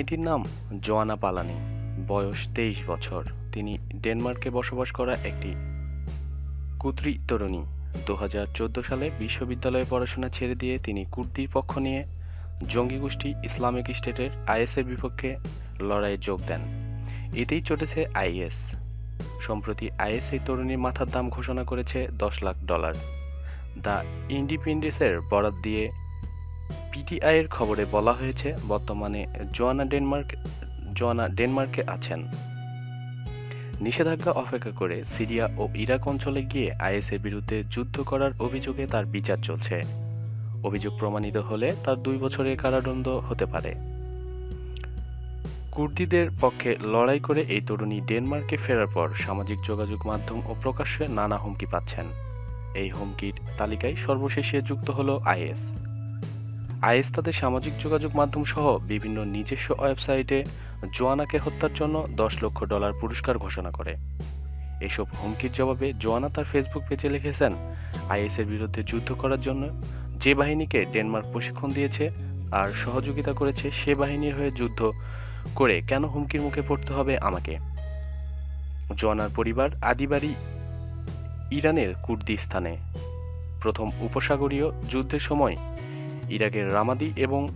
মেয়েটির নাম জোয়ানা পালানি। বয়স তেইশ বছর। তিনি ডেনমার্কে বসবাস করা একটি কুদ্রি তরুণী। দু হাজার চোদ্দ সালে বিশ্ববিদ্যালয়ে পড়াশোনা ছেড়ে দিয়ে তিনি কুর্দির পক্ষ নিয়ে জঙ্গি গোষ্ঠী ইসলামিক স্টেটের আইএসের বিপক্ষে লড়াইয়ে যোগ দেন। এতেই চটেছে আইএস। সম্প্রতি আইএস এই তরুণীর মাথার দাম ঘোষণা করেছে দশ লাখ ডলার। দ্য ইন্ডিপেন্ডেন্সের বরাত দিয়ে পিটিআইয়ের খবরে বলা হয়েছে, বর্তমানে জোয়ানা ডেনমার্ক, জোয়ানা ডেনমার্কে আছেন। নিষেধাজ্ঞা অপেক্ষা করে সিরিয়া ও ইরাক অঞ্চলে গিয়ে আইএসের বিরুদ্ধে যুদ্ধ করার অভিযোগে তার বিচার চলছে। অভিযোগ প্রমাণিত হলে তার দুই বছরের কারাদণ্ড হতে পারে। কুর্দিদের পক্ষে লড়াই করে এই তরুণী ডেনমার্কে ফেরার পর সামাজিক যোগাযোগ মাধ্যম ও প্রকাশ্যে নানা হুমকি পাচ্ছেন। এই হুমকির তালিকায় সর্বশেষে যুক্ত হলো আইএস। আইএস তাদের সামাজিক যোগাযোগ মাধ্যম সহ বিভিন্ন নিজস্ব ওয়েবসাইটে জোয়ানাকে হত্যার জন্য দশ লক্ষ ডলার পুরস্কার ঘোষণা করে। এসব হুমকির জবাবে জোয়ানা তার ফেসবুক পেজে লিখেছেন আইএসের বিরুদ্ধে যুদ্ধ করার জন্য যে বাহিনীকে ডেনমার্ক প্রশিক্ষণ দিয়েছে আর সহযোগিতা করেছে সে বাহিনীর হয়ে যুদ্ধ করে কেন হুমকির মুখে পড়তে হবে আমাকে? জোয়ানার পরিবার আদিবাড়ি ইরানের কুর্দিস্তানে। প্রথম উপসাগরীয় যুদ্ধের সময় ইরাকের রামাদি এবং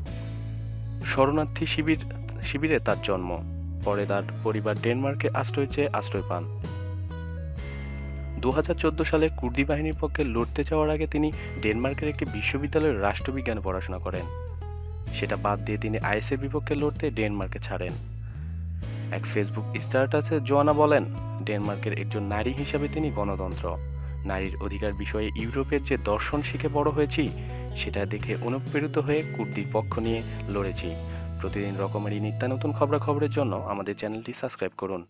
শরণার্থী শিবির, শিবিরে তার জন্ম। পরে তার পরিবার ডেনমার্কে আশ্রয় চেয়ে আশ্রয় পান। দু হাজার চোদ্দ সালে কুর্দি বাহিনীর পক্ষে লড়তে যাওয়ার আগে তিনি ডেনমার্কের একটি বিশ্ববিদ্যালয়ের রাষ্ট্রবিজ্ঞানে পড়াশোনা করেন। সেটা বাদ দিয়ে তিনি আইএসের বিপক্ষে লড়তে ডেনমার্কে ছাড়েন। এক ফেসবুক স্ট্যাটাসে জোয়ানা বলেন, ডেনমার্কের একজন নারী হিসাবে তিনি গণতন্ত্র। নারীর অধিকার বিষয়ে ইউরোপের যে দর্শন শিখে বড় হয়েছি সেটা দেখে অনুপ্রেরিত হয়ে কুর্দির পক্ষ নিয়ে লড়েছি। প্রতিদিন রকমেরই নিত্য নতুন খবরাখবরের জন্য আমাদের চ্যানেলটি সাবস্ক্রাইব করুন।